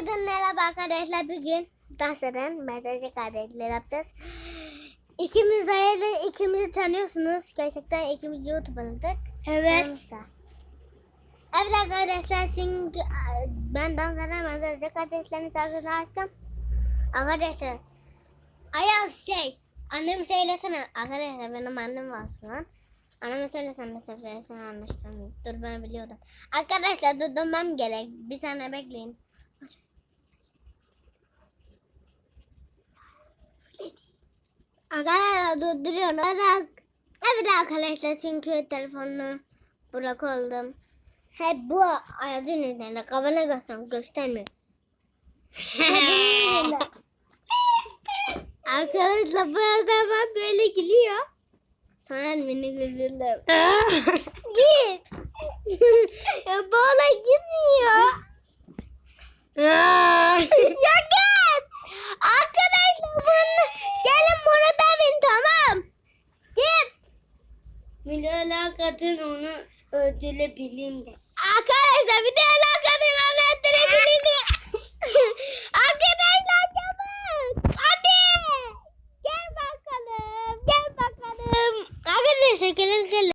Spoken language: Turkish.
Herkese merhaba arkadaşlar. Bugün dans eden mesajı kardeşler yapacağız. İkimiz ayrı, ikimizi tanıyorsunuz. Gerçekten ikimiz YouTube'ladık. Evet. Evet arkadaşlar çünkü ben dans eden mesajı kardeşlerin şarkısını açtım. Arkadaşlar Ayaz şey annemi söylesene. Arkadaşlar benim annem var şu an. Anneme söylesene söylesene anlaştım. Dur ben biliyordum. Arkadaşlar durdurmam gerek. Bir saniye bekleyin. Arkadaşlar durduruyorum. Evet, arkadaşlar çünkü telefonunu bırak oldum. Hep bu ayazın üzerinde kafana göstereyim göstermiyor. arkadaşlar bu adam böyle gülüyor. Sonra beni güldürdüm. Mülakatın onu öldürebileyim de. Arkadaşlar bir de